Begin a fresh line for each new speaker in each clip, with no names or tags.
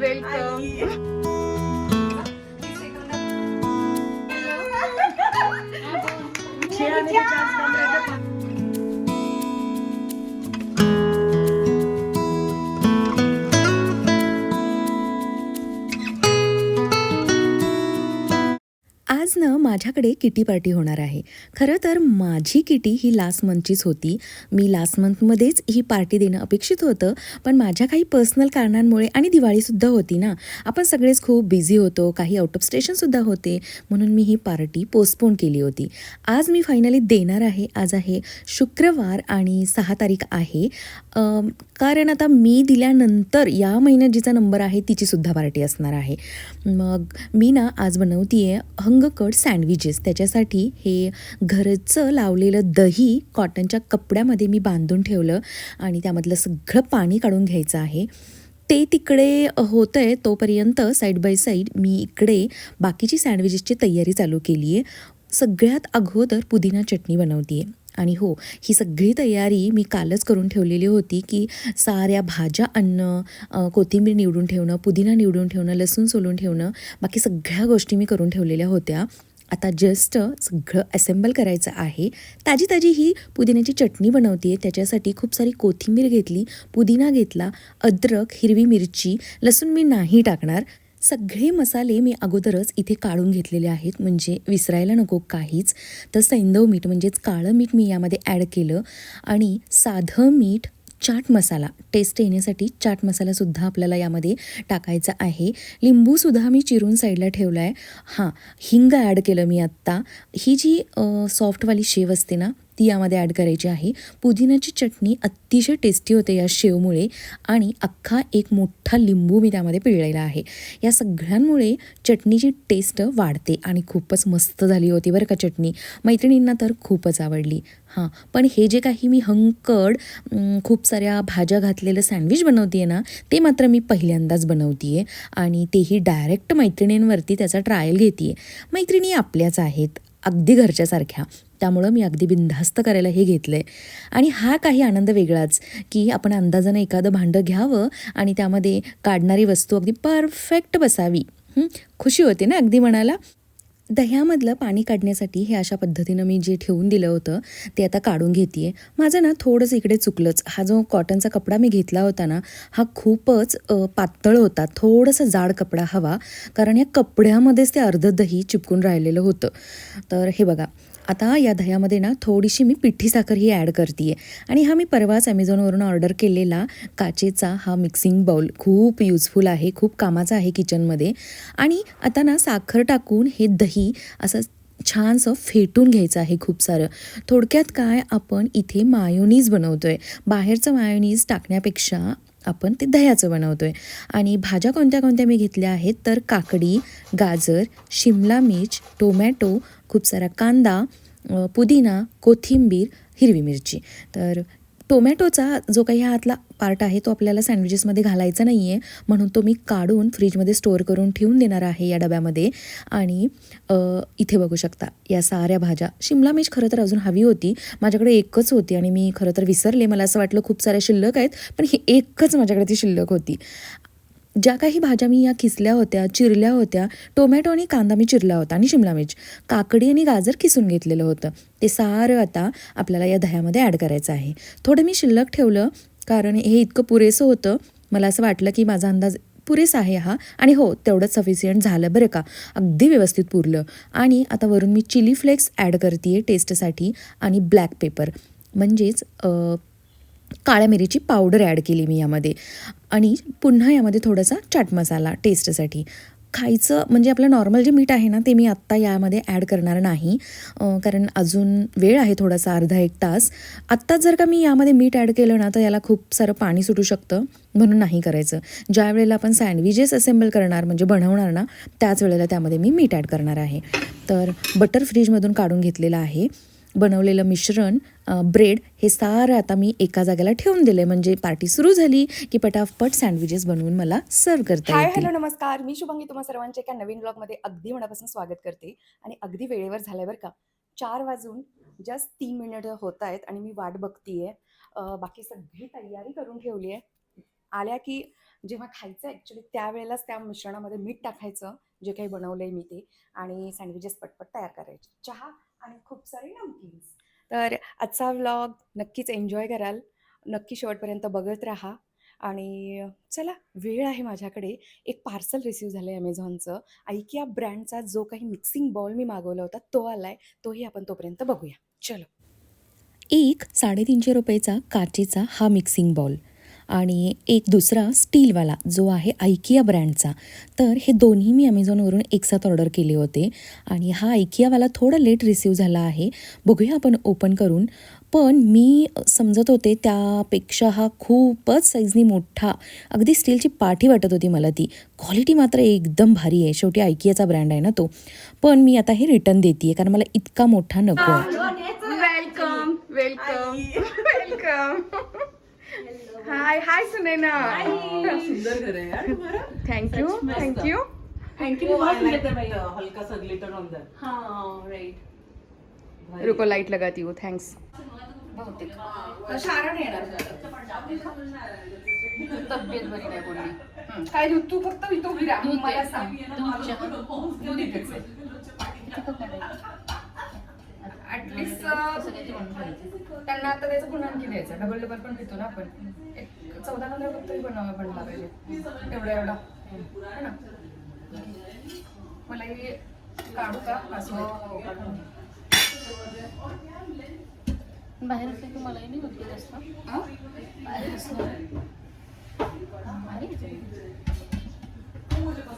Welcome
आज ना माझ्याकडे किटी पार्टी होणार आहे. खरं तर माझी किटी ही लास्ट मंथचीच होती. मी लास्ट मंथमध्येच ही पार्टी देणं अपेक्षित होतं पण माझ्या काही पर्सनल कारणांमुळे आणि दिवाळीसुद्धा होती ना आपण सगळेच खूप बिझी होतो काही आउट ऑफ स्टेशनसुद्धा होते म्हणून मी ही पार्टी पोस्टपोन केली होती. आज मी फायनली देणार आहे आज आहे शुक्रवार आणि सहा तारीख आहे. कारण आता मी दिल्यानंतर या महिन्यात जिचा नंबर आहे तिचीसुद्धा पार्टी असणार आहे. मग मी ना आज बनवती आहे हंगकट सँडविचेस त्याच्यासाठी हे घरचं लावलेलं दही कॉटनच्या कपड्यामध्ये मी बांधून ठेवलं आणि त्यामधलं सगळं पाणी काढून घ्यायचं आहे. ते तिकडे होतं आहे तोपर्यंत साईड बाय साईड मी इकडे बाकीची सँडविचेसची तयारी चालू केली आहे. सगळ्यात अगोदर पुदिना चटणी बनवते आहे आणि हो ही सगळी तयारी मी कालच करून ठेवलेली होती की साऱ्या भाज्या आणणं कोथिंबीर निवडून ठेवणं पुदिना निवडून ठेवणं लसूण सोलून ठेवणं बाकी सगळ्या गोष्टी मी करून ठेवलेल्या होत्या. आता जस्ट सगळं असेंबल करायचं आहे. ताजी ताजी ही पुदिन्याची चटणी बनवते आहे त्याच्यासाठी खूप सारी कोथिंबीर घेतली पुदिना घेतला अद्रक हिरवी मिरची लसूण मी नाही टाकणार. सगळे मसाले मी अगोदरच इथे काढून घेतलेले आहेत. म्हणजे विसरायला नको काहीच. तर सैंदव मीठ म्हणजेच काळं मीठ मी यामध्ये ॲड केलं. आणि साधं मीठ चाट मसाला टेस्ट येण्यासाठी चाट मसालासुद्धा आपल्याला यामध्ये टाकायचा आहे. लिंबूसुद्धा मी चिरून साईडला ठेवला आहे हां हिंग ॲड केलं मी आत्ता. ही जी सॉफ्टवाली शेव असते ना ती यामध्ये ॲड करायची आहे. पुदिन्याची चटणी अतिशय टेस्टी होते या शेवमुळे आणि अख्खा एक मोठा लिंबू मी त्यामध्ये पिळलेला आहे. या सगळ्यांमुळे चटणीची टेस्ट वाढते आणि खूपच मस्त झाली होती बरं का चटणी. मैत्रिणींना तर खूपच आवडली. हां पण हे जे काही मी हंकड खूप साऱ्या भाज्या घातलेलं सँडविच बनवते आहे ना ते मात्र मी पहिल्यांदाच बनवते आहे आणि तेही डायरेक्ट मैत्रिणींवरती त्याचा ट्रायल घेते आहे मैत्रिणी आपल्याच आहेत अगदी घरच्यासारख्या. त्यामुळं मी अगदी बिनधास्त करायला हे घेतलं आहे आणि हा काही आनंद वेगळाच की आपण अंदाजानं एखादं भांडं घ्यावं आणि त्यामध्ये काढणारी वस्तू अगदी परफेक्ट बसावी. खुशी होते ना अगदी मनाला? दह्यामधलं पाणी काढण्यासाठी हे अशा पद्धतीनं मी जे ठेवून दिलं होतं ते आता काढून घेते आहे माझं ना थोडंसं इकडे चुकलंच. हा जो कॉटनचा कपडा मी घेतला होता ना हा खूपच पातळ होता. थोडंसं जाड कपडा हवा कारण या कपड्यामध्येच ते अर्ध दही चिपकून राहिलेलं होतं. तर हे बघा आता या दह्यामध्ये ना थोडीशी मी पिठी साखर ही ॲड करते आहे आणि हा मी परवाच ॲमेझॉनवरून ऑर्डर केलेला काचेचा हा मिक्सिंग बाउल खूप युजफुल आहे खूप कामाचा आहे किचनमध्ये. आणि आता ना साखर टाकून हे दही असं छानसं फेटून घ्यायचं आहे खूप सारं. थोडक्यात काय आपण इथे मायोनीज बनवतो आहे बाहेरचं मायोनीज टाकण्यापेक्षा आपण ते दह्याचं बनवतो आहे आणि भाज्या कोणत्या कोणत्या मी घेतल्या आहेत तर काकडी गाजर शिमला मिर्च टोमॅटो खूप सारा कांदा पुदिना कोथिंबीर हिरवी मिरची. तर टोमॅटोचा जो काही आतला पार्ट आहे तो आपल्याला सँडविचेसमध्ये घालायचा नाही आहे म्हणून तो मी काढून फ्रीजमध्ये स्टोअर करून ठेवून देणार आहे या डब्यामध्ये. आणि इथे बघू शकता या साऱ्या भाज्या. शिमला मिर्च खरं तर अजून हवी होती. माझ्याकडे एकच होती आणि मी खरं तर विसरले. मला असं वाटलं खूप साऱ्या शिल्लक आहेत पण ही एकच माझ्याकडे ती शिल्लक होती. ज्या काही भाज्या मी या खिसल्या होत्या चिरल्या होत्या टोमॅटो आणि कांदा मी चिरला होता आणि शिमला मिर्च. काकडी आणि गाजर किसून घेतलेलं होतं. ते सारं आता आपल्याला या दह्यामध्ये ॲड करायचं आहे. थोडं मी शिल्लक ठेवलं कारण हे इतकं पुरेसं होतं. मला असं वाटलं की माझा अंदाज पुरेसा आहे हा. आणि हो तेवढंच सफिशियंट झालं बरं का. अगदी व्यवस्थित पुरलं. आणि आता वरून मी चिली फ्लेक्स ॲड करते आहे टेस्टसाठी आणि ब्लॅक पेपर म्हणजेच काळ्या मिरीची पावडर ॲड केली मी यामध्ये. आणि पुन्हा यामध्ये थोडासा चाट मसाला टेस्टसाठी. खायचं म्हणजे आपलं नॉर्मल जे मीठ आहे ना ते मी आत्ता यामध्ये ॲड करणार नाही. कारण अजून वेळ आहे थोडासा अर्धा एक तास. आत्ताच जर का मी यामध्ये मीठ ॲड केलं ना तर याला खूप सारं पाणी सुटू शकतं म्हणून नाही करायचं. ज्या वेळेला आपण सँडविचेस असेंबल करणार म्हणजे बनवणार ना त्याच वेळेला त्यामध्ये मी मीठ ॲड करणार आहे. तर बटर फ्रीजमधून काढून घेतलेलं आहे. बनवलेलं मिश्रण ब्रेड हे सारं आता मी एका जागेला ठेवून दिले म्हणजे पार्टी सुरू झाली की पटापट सँडविचेस बनवून मला सर्व करता
हाय हॅलो नमस्कार. मी शुभंगी तुम्हा सर्वांच्या एका नवीन ब्लॉगमध्ये अगदी मनापासून स्वागत करते. आणि अगदी वेळेवर झालंय बरं का. चार वाजून जस्ट तीन मिनिट होत आहेत आणि मी वाट बघतीये. बाकी सगळी तयारी करून ठेवली आहे. आल्या की जेव्हा खायचं ॲक्च्युली त्यावेळेलाच त्या मिश्रणामध्ये मीठ टाकायचं. जे काही बनवलं आहे मी ते. आणि सँडविचेस पटपट तयार करायचे. चहा आणि खूप सारे नमकीन्स. तर आजचा व्लॉग नक्कीच एन्जॉय कराल. नक्की शेवटपर्यंत बघत राहा. आणि चला वेळ आहे माझ्याकडे. एक पार्सल रिसीव झालं आहे अमेझॉनचं ऐकिया ब्रँडचा जो काही मिक्सिंग बॉल मी मागवला होता तो आला आहे तोही आपण तोपर्यंत बघूया. चलो.
एक साडेतीनशे रुपयेचा काचेचा हा मिक्सिंग बॉल आणि एक दुसरा स्टीलवाला जो आहे ऐकिया ब्रँडचा. तर हे दोन्ही मी अमेझॉनवरून एकसाथ ऑर्डर केले होते. आणि हा ऐकियावाला थोडं लेट रिसीव झाला आहे. बघूया आपण ओपन करून. पण मी समजत होते त्यापेक्षा हा खूपच साईजनी मोठा अगदी स्टीलची पाठी वाटत होती मला ती. क्वालिटी मात्र एकदम भारी आहे. शेवटी ऐकियाचा ब्रँड आहे ना तो. पण मी आता हे रिटर्न देते कारण मला इतका मोठा नको आहे.
Welcome welcome welcome hi hi Sunaina
सुंदर घर आहे. यार तुम्हारा
थँक्यू. थँक्यू
थँक्यू हल्का सा ग्लिटर ऑन दैट
हाँ राइट
रुको लाइट लगाती हूँ. थँक्स शारण येणार
तब्येत बरी नाही बोलली.
काय तू फक्त इथं उभी राहा.
दूध
मला. सांग.
दूध म्हणून खायची.
त्यांना आता त्याचं आणखी द्यायचं डबल डबल पण पितो ना आपण. एक चौदा पंधरा कप तरी बनवा बनला पाहिजे. एवढा एवढा. है ना? मला हे काढू का? असं.
बाहेर असले की मलाही नाही होती जास्त? बाहेर असलं.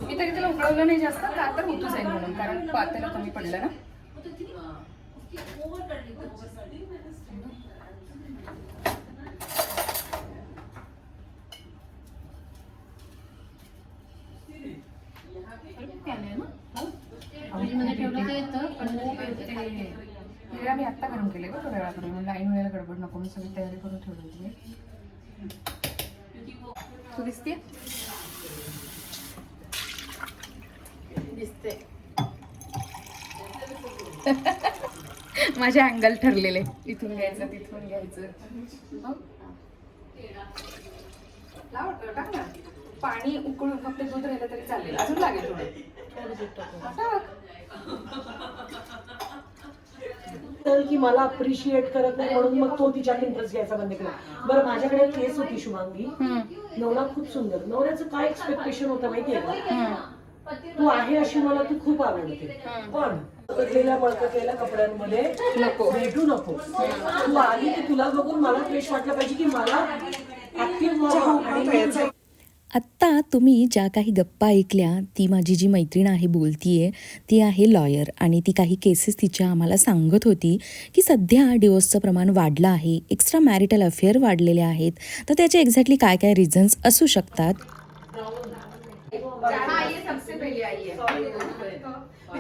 मी तरी त्याला उकळवलं नाही जास्त. का तर होतो जाईल म्हणून. कारण पातेला कमी पडलं ना
प्याले आहे ना फ्रीजमध्ये ठेवलं तर येतं पण ते खाली येतं.
हे मी आत्ता गरम केले बरं थोड्या वेळापूर्वी म्हणलं ऐन वेळेला गडबड नको मी सगळी तयारी करून ठेवली होती तू दिसते माझे अँगल ठरलेले. इथून घ्यायचं तिथून घ्यायचं. पाणी उकळून फक्त दूध राहिलं तरी चालेल. अजून लागेल थोडं.
की मला अप्रिशिएट करत नाही म्हणून मग तो तिच्यात इंटरेस्ट घ्यायचा बंद केला. बरं माझ्याकडे केस होती शुभांगी. नवरा खूप सुंदर. नवऱ्याचं काय एक्सपेक्टेशन होतं माहितीये का? तू आहे अशी मला तू खूप आवडते. पण बळकटलेल्या कपड्यांमध्ये
नको.
भेटू नको. तू आली की तुला बघून मला फ्रेश वाटलं पाहिजे की मला ऍक्टिव्ह
आत्ता तुम्ही ज्या काही गप्पा ऐकल्या ती माझी जी मैत्रीण आहे बोलतीये ती आहे लॉयर आणि ती काही केसेस तिच्या आम्हाला सांगत होती की सध्या डिवोर्सचं प्रमाण वाढलं आहे एक्स्ट्रा मॅरिटल अफेअर वाढलेले आहेत. तर त्याचे एक्झॅक्टली काय काय रिझन्स असू शकतात?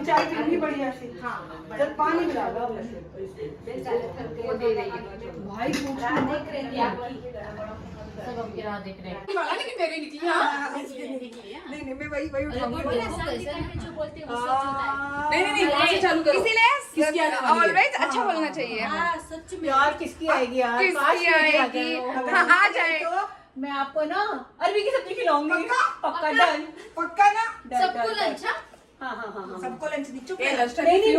चाय भी बढ़िया सी। जब पानी मिला दो
वो दे रही है। भाई
सब आपकी राह देख रहे हैं।
वाला लेकिन मेरे निकली हाँ। नहीं। नहीं मैं वही वही उठाऊँगी। नहीं नहीं नहीं चालू करो। इसीलिए ऑलवेज अच्छा बोलना चाहिए।
सच में।
यार किसकी आएगी यार?
किसकी आएगी? हाँ? आ जाए।
मैं आपको ना अरबी की सब्ज़ी खिलाऊँगी।
पक्का? डन।
पक्का ना?
सबको लंच हाँ?
हाँ हाँ हाँ हाँ.
सबको लंच दी चुप रहो।
नहीं नहीं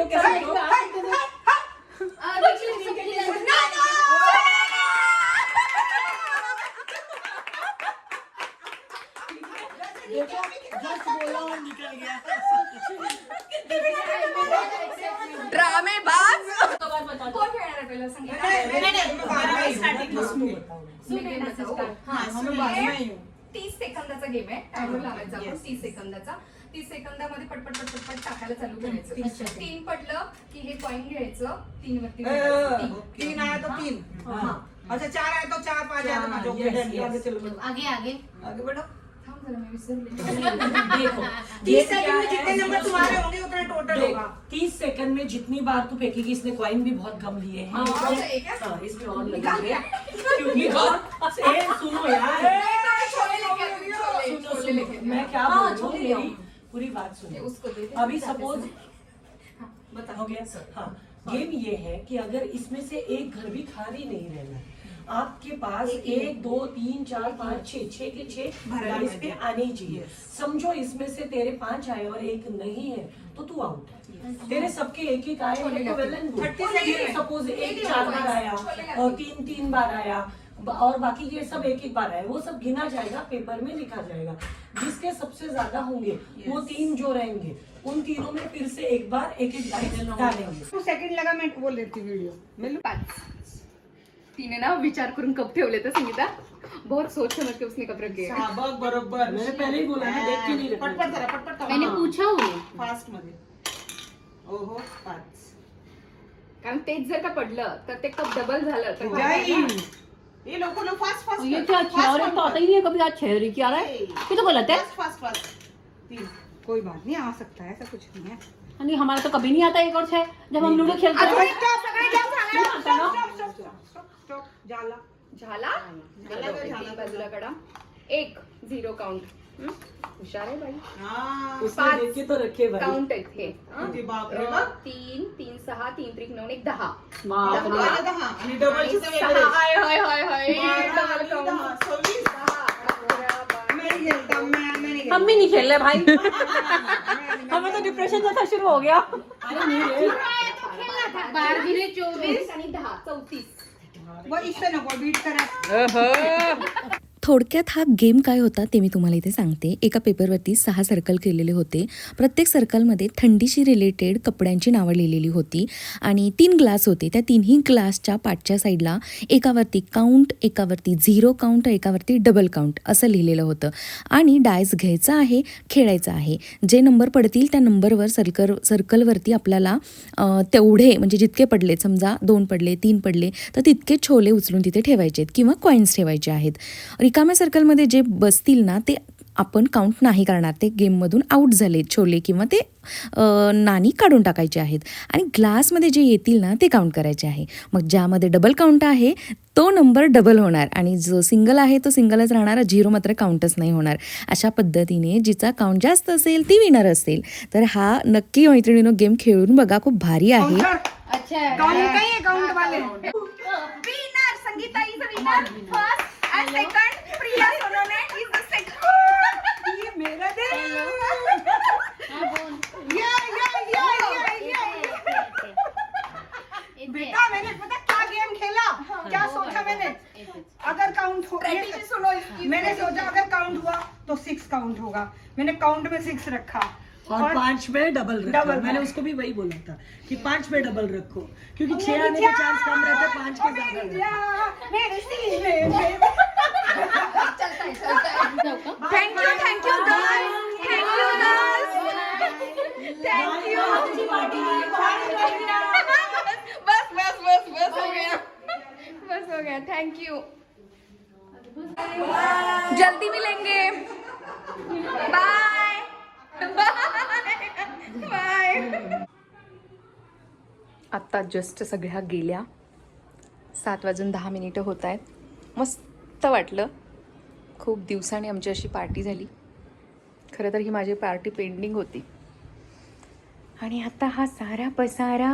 बोला और निकल गया.
ड्रामेबाज. कोण खेळणार आहे पहिलं? सांग
हाँ ही हूँ
तीस सेकंदाचा गेम आहे. टायमर लावायचा आपण तीस सेकंदाचा. तीस सेकंदामध्ये पटपट पटपट पट टाकायला चालू करायचं. तीन पडलं की हे कॉईन घ्यायचं. तीन वरती. तीन.
तीन आया तो तीन. हाँ. अच्छा चार आया तो चार पाँच आया तो पाँच. Okay
yes,
done
yes.
आगे चलो.
आगे आगे.
आगे बढ़ो
थांब जरा मी विसरले.
देखो
तीस सेकंड में जितने नंबर तुम्हारे होंगे उतना टोटल होगा.
तीस सेकंड में जितनी बार तू फेंकेगी इसने कॉइन भी बहुत कम लिए हैं.
हाँ?
हाँ, इसमें और लगेंगे क्योंकि ए, सुनो यार.
छोले लेके आती छोले,
सुनो
छोले लेके
सुनो
आती।
मैं क्या
हाँ,
बोल रही
छोले ले
मेरी
आओ।
पूरी बात
ये
सुनो
उसको दे।
अभी सपोज़ हो गया सर हाँ गेम ये है कि अगर इसमें से एक घर भी खाली नहीं रहना आपके पास एक एक दो तीन चार पाँच छह छह के छह गाइस पे आने चाहिए। समझो इसमें से तेरे पाँच आए और एक नहीं है तो तू आउट है तेरे सबके एक एक आए हैं. सपोज़ एक चार बार आया। और तीन तीन बार आया। और बाकी ये सब एक एक बार आए। वो सब गिना जाएगा पेपर में लिखा जाएगा। जिसके सबसे ज़्यादा होंगे वो तीन जो रहेंगे उन तीनों में फिर से एक बार एक एक डालेंगे।
तू सेकंड लगा मैं बोल देती व्हिडिओ मेलू?
पाच तिने ना विचार करून कप ठेवले तर संगीता. बहुत सोच समझ के उसने कप रखे. हैं.
बरोबर.
मैंने पहले ही बोला ना देख के नहीं रखना
पटपट जरा पटपट
मैंने पूछा उन्हें
फास्ट मध्ये ओहो पाच.
कारण तेच जर का पडलं तर ते कप डबल झालं तर?
ये लोगों लोग फास्ट फास्ट
ये क्या तो आता ही नहीं है कभी आज छह क्या रहा है? ये तो गलत है?
फास्ट फास्ट फास्ट कोई बात नहीं आ सकता है ऐसा कुछ नहीं है।
नहीं हमारा तो कभी नहीं आता एक और छह जब हम लूडो खेलते हैं।
झाला
झाला?
झाला तो
एक बाजूला कडा एक झिरो काउंट हुशार आहे बाई
हा।
उसने
पाच.
देख के तो रखे भाई।
काउंट आहेत हे। हं?
किती बापरे
अं,
बघ.
तीन तीन सहा तीन त्रिक नऊ एक दहा।
बाप रे.
दहा दहा। आणि
आणि
डबलची
सहा। हाय हाय हाय हाय।
बारा
डबल
आणि
काउंट
दहा, सव्वीस.
दहा अकरा बारा
मैं नहीं खेलता मैं मैं नहीं खेलता
हम भी नहीं खेल रहे भाई हमें तो डिप्रेशन जैसा शुरू हो गया.
बारा दिले चोवीस आणि दहा चौतीस.
वो इससे नको बीट करा.
थोडक्यात हा गेम काय होता ते मी तुम्हाला इथे सांगते. एका पेपरवरती सहा सर्कल केलेले होते. प्रत्येक सर्कलमध्ये थंडीशी रिलेटेड कपड्यांची नावं लिहिलेली होती. आणि तीन ग्लास होते. त्या तिन्ही ग्लासच्या पाठच्या साईडला एकावरती काउंट एकावरती झिरो काउंट एकावरती डबल काउंट असं लिहिलेलं होतं. आणि डायस घ्यायचा आहे खेळायचा आहे. जे नंबर पडतील त्या नंबरवर सर्कल सर्कलवरती आपल्याला तेवढे म्हणजे जितके पडले समजा दोन पडले तीन पडले तर तितके छोले उचलून तिथे ठेवायचे आहेत किंवा कॉईन्स ठेवायचे आहेत. रिकाम्या सर्कलमध्ये जे बसतील ना ते आपण काउंट नाही करणार. ते गेममधून आऊट झाले छोले किंवा ते नाणी काढून टाकायचे आहेत. आणि ग्लासमध्ये जे येतील ना ते काउंट करायचे आहे. मग ज्यामध्ये डबल काउंट आहे तो नंबर डबल होणार. आणि जो सिंगल आहे तो सिंगलच राहणार. झिरो मात्र काउंटच नाही होणार. अशा पद्धतीने जिचा काउंट जास्त असेल ती विनर असेल. तर हा नक्की मैत्रिणीनो गेम खेळून बघा. खूप भारी आहे.
अच्छा
काउंट काही आहे काउंट वाले
winner Sangeeta is a winner first and second Priya Sonone is the second
ये मेरा दे
हाँ, बोल.
या। या या या या बेटा मैंने पता क्या गेम खेला? क्या सोचा मैंने? अगर काउंट हो सुनो मैंने सोचा अगर काउंट हुआ तो सिक्स काउंट होगा। मैंने काउंट में सिक्स रखा।
और पाँच में डबल रखो।
डबल
मैंने उसको भी वही बोला था कि पाँच में डबल रखो क्योंकि छह आने के चांस कम रहते हैं, पाँच के ज़्यादा रहते। हैं।
मेरे। सीने में
thank you thank you girls thank you girls thank you बस बस बस बस हो गया। बस हो गया. थैंक यू जल्दी मिलेंगे। आत्ता जस्ट सगळ्या गेल्या. सात वाजून दहा मिनिटं होत आहेत. मस्त वाटलं. खूप दिवसांनी आमची अशी पार्टी झाली. खरं तर ही माझी पार्टी पेंडिंग होती. आणि आता हा सारा पसारा.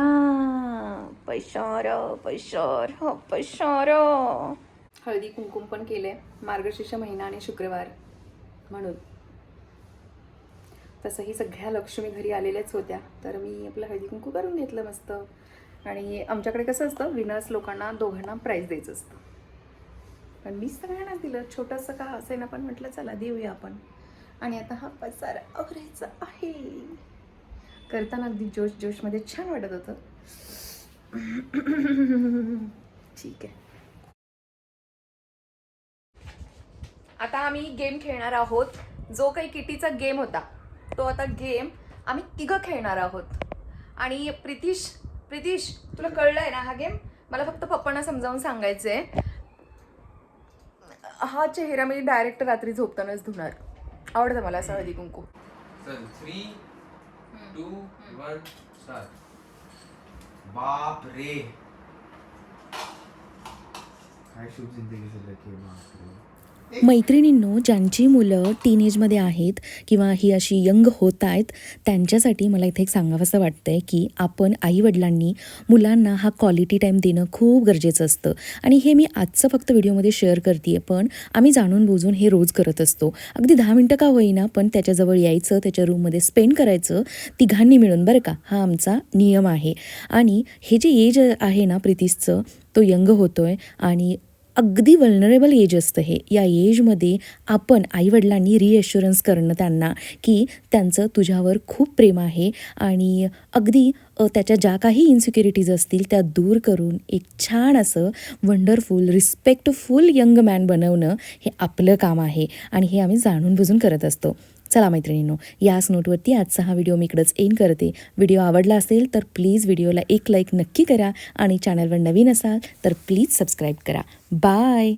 पैशार पैशार हो पैशार हळदी कुंकुम पण केले मार्गशीर्ष महिना आणि शुक्रवार म्हणून. तसंही सगळ्या लक्ष्मी घरी आलेल्याच होत्या. तर मी आपलं हळदी कुंकू करून घेतलं मस्त. आणि आमच्याकडे कसं असतं विनर्स लोकांना दोघांना प्राईज द्यायचं असतं. पण मी सगळ्यांनाच दिलं. छोटंसं का असेल आपण पण म्हटलं चला देऊया आपण. आणि आता हा पसारा आवरायचा आहे. करताना अगदी जोश जोशमध्ये छान वाटत होतं. ठीक आहे. आता आम्ही गेम खेळणार आहोत. जो काही किटीचा गेम होता तो आता गेम आम्ही तिघं खेळणार आहोत. आणि प्रितीश प्रितीश तुला कळलंय ना हा गेम? मला फक्त पप्पांना समजावून सांगायचं आहे हा चेहरा मी डायरेक्ट रात्री झोपतानाच धुणार. आवडतं मला असं हळदी कुंकू.
चल थ्री टू वन स्टार्ट बाप रे. काय शुभ जिंदगी बाप रे.
मैत्रिणींनो ज्यांची मुलं टीनेजमध्ये आहेत किंवा ही अशी यंग होत आहेत त्यांच्यासाठी मला इथे एक सांगावंसं वाटतं आहे की आपण आईवडिलांनी मुलांना हा क्वालिटी टाईम देणं खूप गरजेचं असतं. आणि हे मी आजचं फक्त व्हिडिओमध्ये शेअर करते आहे पण आम्ही जाणून बुजून हे रोज करत असतो. अगदी दहा मिनटं का होईना पण त्याच्याजवळ यायचं त्याच्या रूममध्ये स्पेंड करायचं तिघांनी मिळून बरं का? हा आमचा नियम आहे. आणि हे जे एज आहे ना प्रितीसचं तो यंग होतो आहे आणि अगदी वल्नरेबल एज असतं हे. या एजमध्ये आपण आईवडिलांनी रिॲश्युरन्स करणं त्यांना की त्यांचं तुझ्यावर खूप प्रेम आहे आणि अगदी त्याच्या ज्या काही इन्सिक्युरिटीज असतील त्या दूर करून एक छान असं वंडरफुल रिस्पेक्टफुल यंग मॅन बनवणं हे आपलं काम आहे. आणि हे आम्ही जाणून बुजून करत असतो. चला मैत्रिणींनो याच नोटवरती आजचा हा व्हिडिओ मी इकडंच एंड करते. व्हिडिओ आवडला असेल तर प्लीज व्हिडिओला एक लाईक नक्की करा आणि चॅनलवर नवीन असाल तर प्लीज सबस्क्राईब करा. बाय